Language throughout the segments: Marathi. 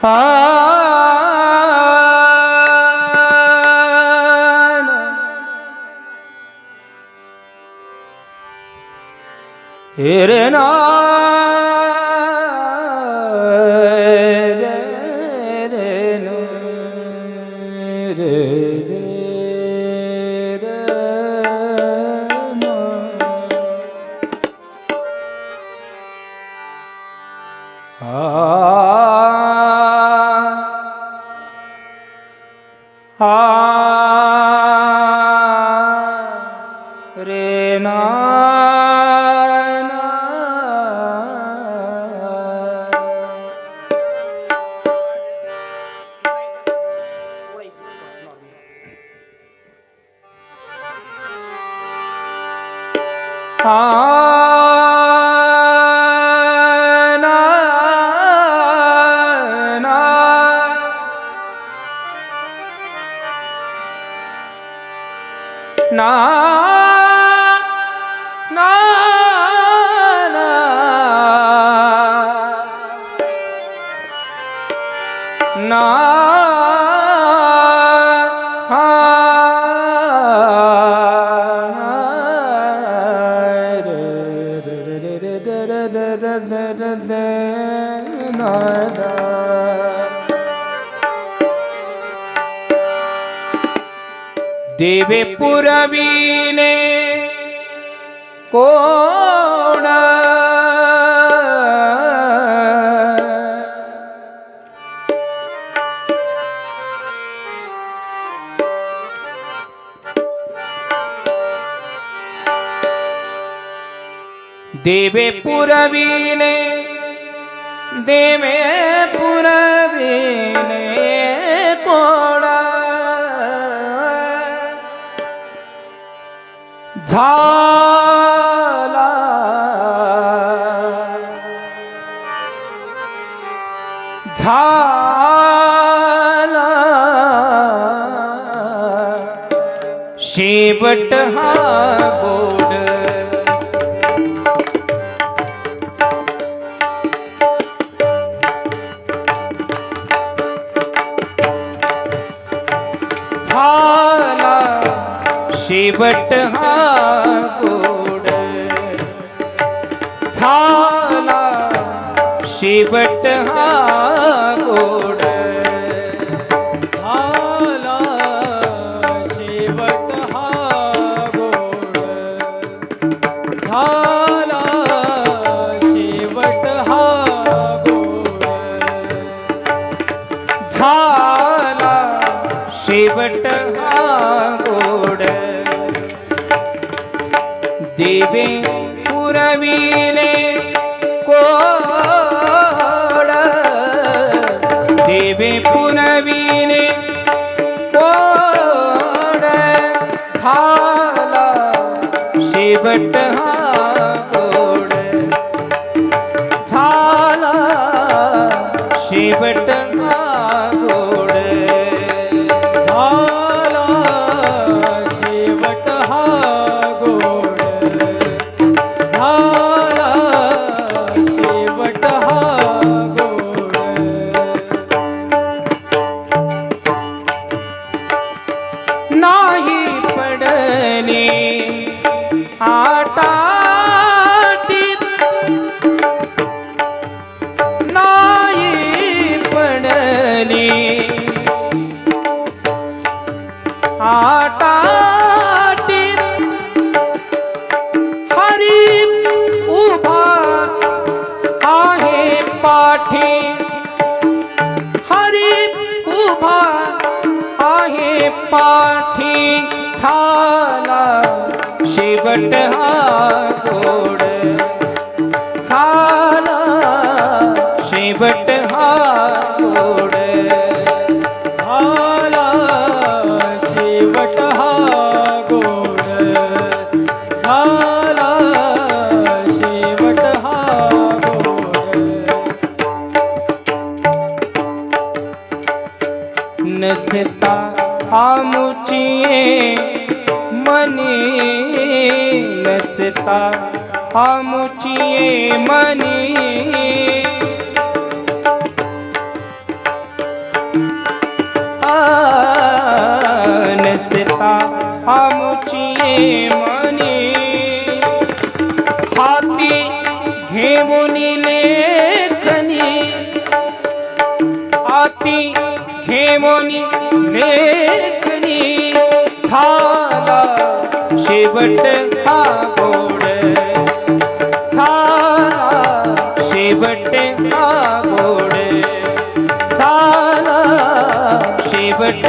ಆ ಏರೇನಾ रे रे Renan. ना। देवे पुरवीने को देवे पुरवीने देवे पुरविने कोडा. झाला. झाला. शेवट हा गोड शेवट हा गोड झाला. शेवट हा गोड झाला. शेवट पुरविले कोड देवे पुरविले कोड झाला. शेवट हा व्यसता आमुचिये मनी नसता आमुचिये मनी। नसता आमुचिये मनी। मोनी लेखनी झाला शेवट हा गोड. झाला शेवट हा गोड. झाला शेवट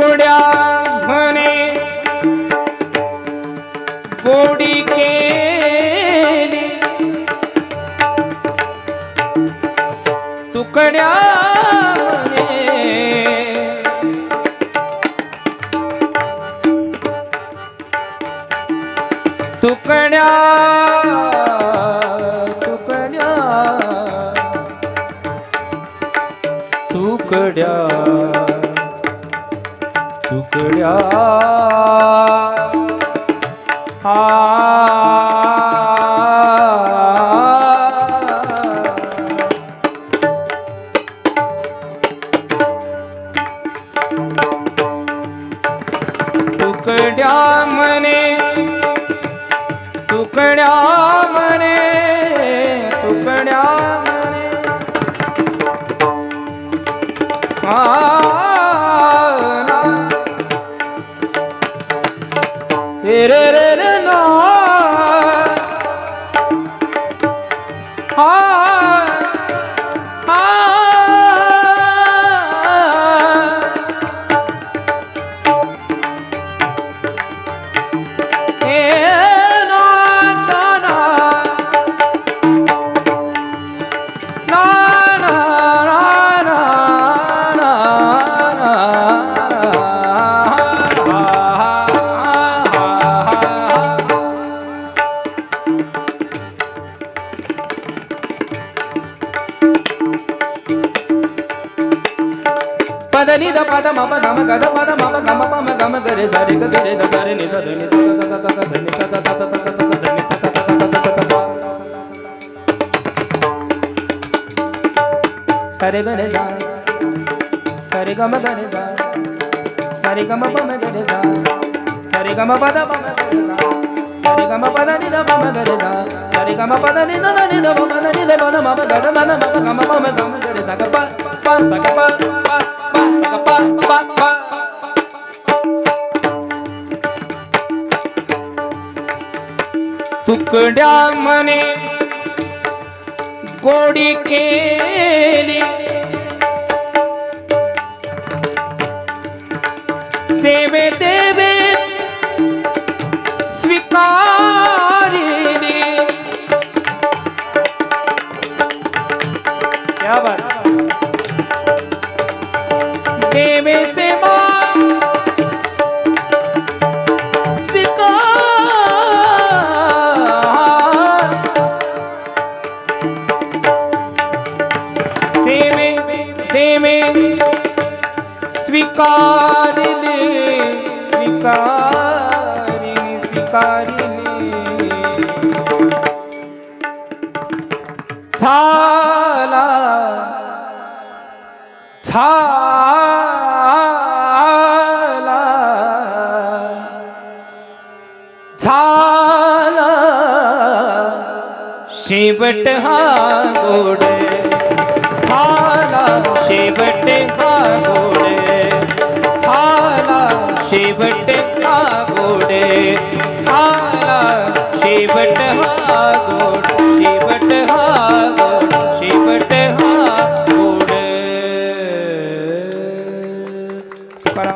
तुकड्या म्हणे. गोडी केली. तुकड्या म्हणे तुकड्या तुकड्या तुकड्या आ तुकड्या मने तुकड्या मने तुकड्या పద మమ గమ గద పద మమ గమ పమ గమ గరే సరి గ గరే గ గరే ని స ధని స త త త త ధని త త త త త త త ధని త త త త త త త సరి గరే ద సరి గమ గరే ద సరి గమ పమ గరే ద సరి గమ పద పమ గరే ద సరి గమ పద ని ద పమ గరే ద సరి గమ పద ని ద ద ని ద పమ ద ని ద పద మమ గద మద మమ గమ పమ గమ గరే సగ ప ప సగ ప ప ప సగ ప ప ప तुकड्या मने गोडी केली. सेवे झाला. झाला. झाला. शेवट हा गोड. झाला.